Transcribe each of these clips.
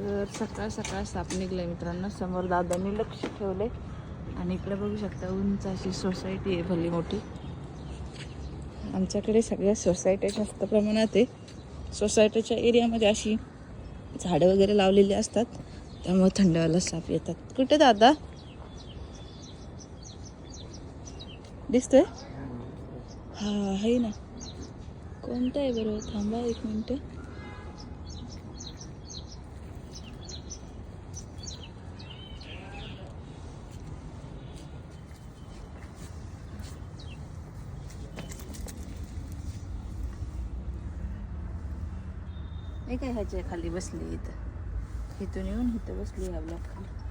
तर सकाळ सकाळ साप निघलंय मित्रांनो. समोर दादांनी लक्ष ठेवले आणि इकडे बघू शकता उंच अशी सोसायटी आहे भली मोठी. आमच्याकडे सगळ्या सोसायट्या जास्त प्रमाणात आहे. सोसायटीच्या एरियामध्ये अशी झाडं वगैरे लावलेली असतात. त्यामुळे थंडवाला साप येतात. कुठे दादा? दिसतोय? हा आहे ना. कोणतं आहे बरोबर थांबा एक मिनटं. हे काय ह्याच्या खाली बसली इथं? इथून येऊन इथं बसली या ब्लॉक खाली.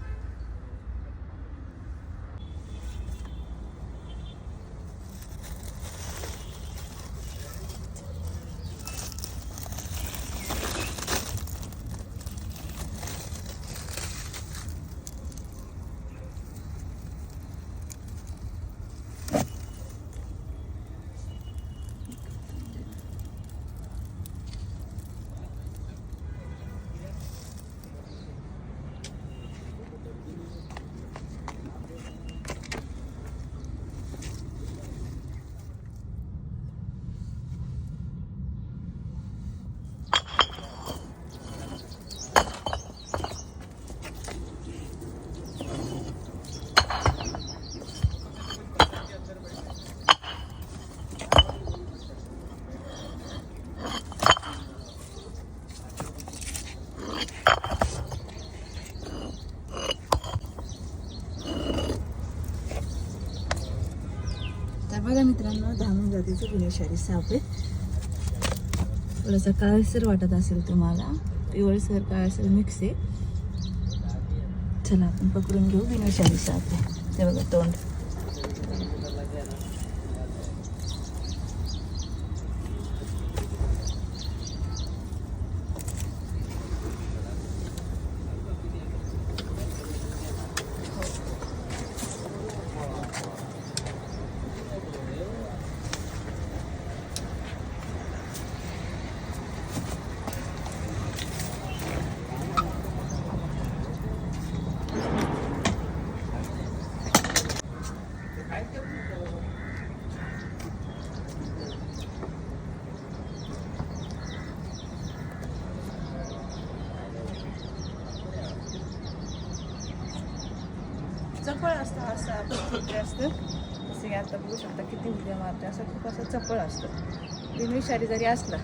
तर बघा मित्रांनो धामण जातीचं गुन्हेशारी साप. आहे थोडासा काळसर वाटत असेल तुम्हाला पिवळसर काळसर मिक्स आहे. चला आपण पकडून घेऊ गुन्हेशारी साप. आहे ते बघा तोंड. चपळ असतं हा साप असतं. जसं की आता बघू शकता किती उद्या मारते असं खूप असं चपळ असतं. बिनविषारी जरी असला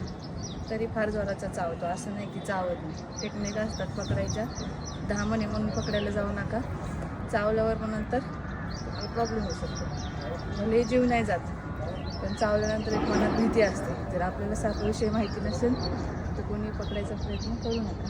तरी फार जोराचा चावतो. असं नाही की चावत नाही. टेक्निक असतात पकडायच्या. धामणे म्हणून पकडायला जाऊ नका. चावल्यावर मग नंतर प्रॉब्लेम होऊ शकतो. भले जीव नाही जात. पण चावल्यानंतर एक मनात भीती असते. जर आपल्याला सापाविषयी माहिती नसेल तर कोणी पकडायचा प्रयत्न करू नका.